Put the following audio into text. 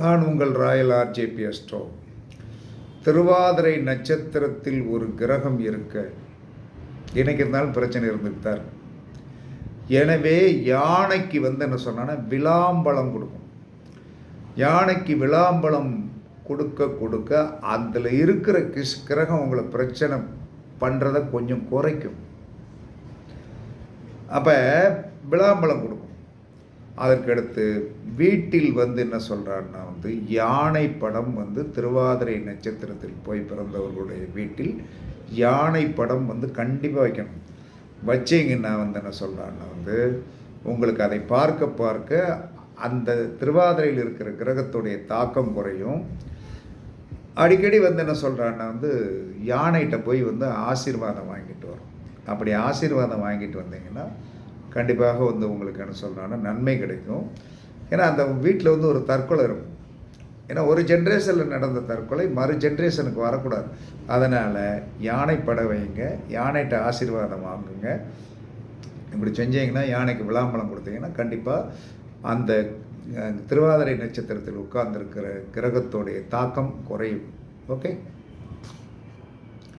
நான் உங்கள் Royal RJB astro. Thiruvathirai நட்சத்திரத்தில் ஒரு கிரகம் இருக்க எனக்கு இருந்தாலும் பிரச்சனை இருந்துட்டு எனவே யானைக்கு வந்து என்ன சொன்னான்னா விளாம்பழம் கொடுக்கும். யானைக்கு விளாம்பழம் கொடுக்க கொடுக்க அதில் இருக்கிற கிஸ் கிரகம் உங்களை பிரச்சனை பண்ணுறதை கொஞ்சம் குறைக்கும். அப்போ விளாம்பழம் கொடுக்கும். அதற்கடுத்து வீட்டில் வந்து என்ன சொல்கிறாருன்னா வந்து யானை படம் வந்து திருவாதிரை நட்சத்திரத்தில் போய் பிறந்தவர்களுடைய வீட்டில் யானை படம் வந்து கண்டிப்பாக வைக்கணும். வச்சீங்கன்னா வந்து என்ன சொல்கிறான்னா வந்து உங்களுக்கு அதை பார்க்க பார்க்க அந்த திருவாதிரையில் இருக்கிற கிரகத்துடைய தாக்கம் குறையும். அடிக்கடி வந்து என்ன சொல்கிறான்னா வந்து யானைகிட்ட போய் வந்து ஆசீர்வாதம் வாங்கிட்டு வரும். அப்படி ஆசீர்வாதம் வாங்கிட்டு வந்தீங்கன்னா கண்டிப்பாக வந்து உங்களுக்கு என்ன சொல்கிறாங்கன்னா நன்மை கிடைக்கும். ஏன்னா அந்த வீட்டில் வந்து ஒரு தற்கொலை இருக்கும். ஏன்னா ஒரு ஜென்ரேஷனில் நடந்த தற்கொலை மறு ஜென்ரேஷனுக்கு வரக்கூடாது. அதனால் யானை பட வைங்க யானைகிட்ட ஆசீர்வாதம் வாங்குங்க. இப்படி செஞ்சீங்கன்னா யானைக்கு விளாம்பலம் கொடுத்தீங்கன்னா கண்டிப்பாக அந்த திருவாதிரை நட்சத்திரத்தில் உட்கார்ந்துருக்கிற கிரகத்தோடைய தாக்கம் குறையும். ஓகே